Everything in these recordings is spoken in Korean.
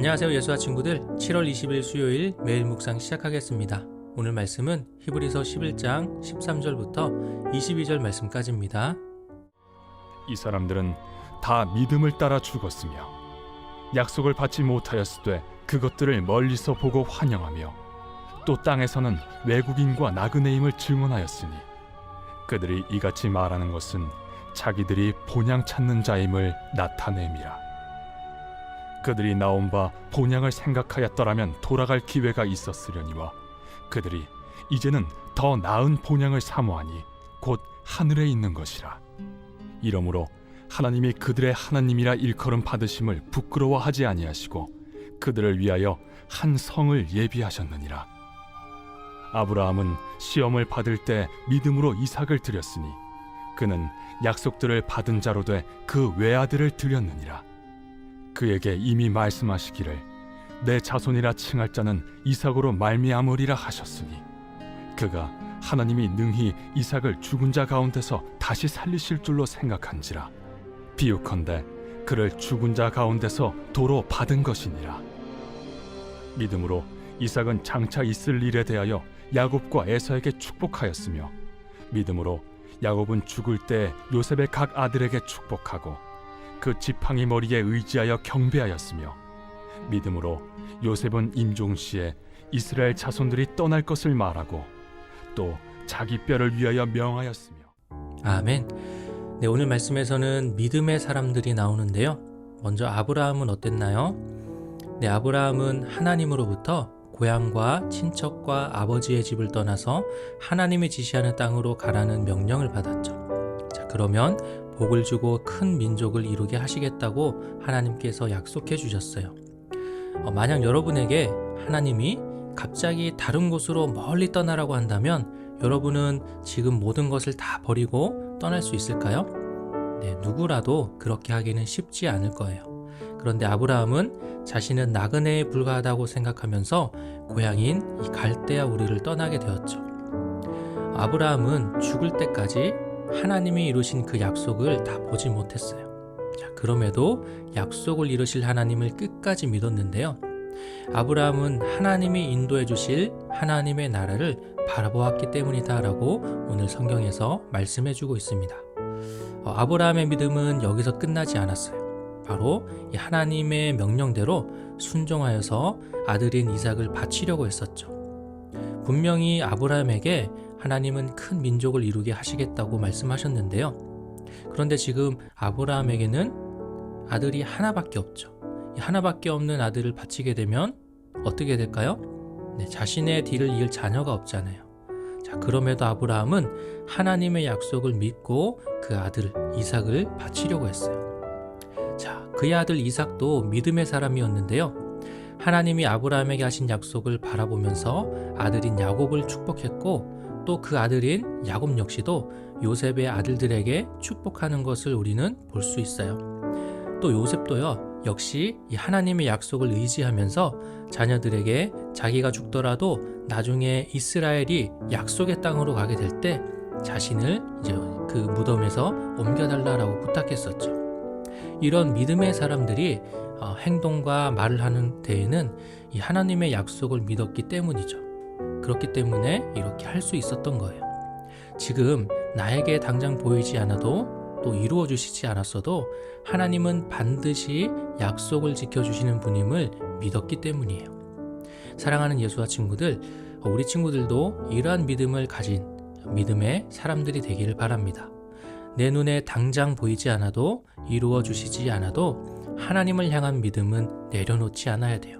안녕하세요 예수와 친구들 7월 20일 수요일 매일 묵상 시작하겠습니다. 오늘 말씀은 히브리서 11장 13절부터 22절 말씀까지입니다. 이 사람들은 다 믿음을 따라 죽었으며 약속을 받지 못하였으되 그것들을 멀리서 보고 환영하며 또 땅에서는 외국인과 나그네임을 증언하였으니 그들이 이같이 말하는 것은 자기들이 본향 찾는 자임을 나타냄이라 그들이 나온 바 본향을 생각하였더라면 돌아갈 기회가 있었으려니와 그들이 이제는 더 나은 본향을 사모하니 곧 하늘에 있는 것이라 이러므로 하나님이 그들의 하나님이라 일컬음 받으심을 부끄러워하지 아니하시고 그들을 위하여 한 성을 예비하셨느니라. 아브라함은 시험을 받을 때 믿음으로 이삭을 드렸으니 그는 약속들을 받은 자로 돼 그 외아들을 드렸느니라. 그에게 이미 말씀하시기를 내 자손이라 칭할 자는 이삭으로 말미암으리라 하셨으니 그가 하나님이 능히 이삭을 죽은 자 가운데서 다시 살리실 줄로 생각한지라. 비유컨대 그를 죽은 자 가운데서 도로 받은 것이니라. 믿음으로 이삭은 장차 있을 일에 대하여 야곱과 에서에게 축복하였으며 믿음으로 야곱은 죽을 때 요셉의 각 아들에게 축복하고 그 지팡이 머리에 의지하여 경배하였으며 믿음으로 요셉은 임종 시에 이스라엘 자손들이 떠날 것을 말하고 또 자기 뼈를 위하여 명하였으며 아멘. 네, 오늘 말씀에서는 믿음의 사람들이 나오는데요. 먼저 아브라함은 어땠나요? 네, 아브라함은 하나님으로부터 고향과 친척과 아버지의 집을 떠나서 하나님이 지시하는 땅으로 가라는 명령을 받았죠. 자, 그러면 복을 주고 큰 민족을 이루게 하시겠다고 하나님께서 약속해 주셨어요. 어, 만약 여러분에게 하나님이 갑자기 다른 곳으로 멀리 떠나라고 한다면 여러분은 지금 모든 것을 다 버리고 떠날 수 있을까요? 네, 누구라도 그렇게 하기는 쉽지 않을 거예요. 그런데 아브라함은 자신은 나그네에 불과하다고 생각하면서 고향인 이 갈대아 우리를 떠나게 되었죠. 아브라함은 죽을 때까지 하나님이 이루신 그 약속을 다 보지 못했어요. 자, 그럼에도 약속을 이루실 하나님을 끝까지 믿었는데요. 아브라함은 하나님이 인도해 주실 하나님의 나라를 바라보았기 때문이다라고 오늘 성경에서 말씀해 주고 있습니다. 어, 아브라함의 믿음은 여기서 끝나지 않았어요. 바로 이 하나님의 명령대로 순종하여서 아들인 이삭을 바치려고 했었죠. 분명히 아브라함에게 하나님은 큰 민족을 이루게 하시겠다고 말씀하셨는데요. 그런데 지금 아브라함에게는 아들이 하나밖에 없죠. 이 하나밖에 없는 아들을 바치게 되면 어떻게 될까요? 네, 자신의 뒤를 이을 자녀가 없잖아요. 자, 그럼에도 아브라함은 하나님의 약속을 믿고 그 아들 이삭을 바치려고 했어요. 자, 그의 아들 이삭도 믿음의 사람이었는데요. 하나님이 아브라함에게 하신 약속을 바라보면서 아들인 야곱을 축복했고 또 그 아들인 야곱 역시도 요셉의 아들들에게 축복하는 것을 우리는 볼 수 있어요. 또 요셉도요. 역시 이 하나님의 약속을 의지하면서 자녀들에게 자기가 죽더라도 나중에 이스라엘이 약속의 땅으로 가게 될 때 자신을 이제 그 무덤에서 옮겨달라라고 부탁했었죠. 이런 믿음의 사람들이 어, 행동과 말을 하는 데에는 이 하나님의 약속을 믿었기 때문이죠. 그렇기 때문에 이렇게 할 수 있었던 거예요. 지금 나에게 당장 보이지 않아도 또 이루어 주시지 않았어도 하나님은 반드시 약속을 지켜주시는 분임을 믿었기 때문이에요. 사랑하는 예수와 친구들, 우리 친구들도 이러한 믿음을 가진 믿음의 사람들이 되기를 바랍니다. 내 눈에 당장 보이지 않아도 이루어 주시지 않아도 하나님을 향한 믿음은 내려놓지 않아야 돼요.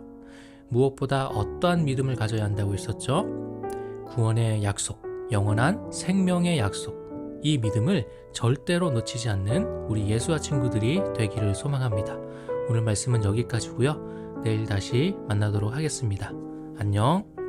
무엇보다 어떠한 믿음을 가져야 한다고 했었죠? 구원의 약속, 영원한 생명의 약속. 이 믿음을 절대로 놓치지 않는 우리 예수와 친구들이 되기를 소망합니다. 오늘 말씀은 여기까지고요. 내일 다시 만나도록 하겠습니다. 안녕.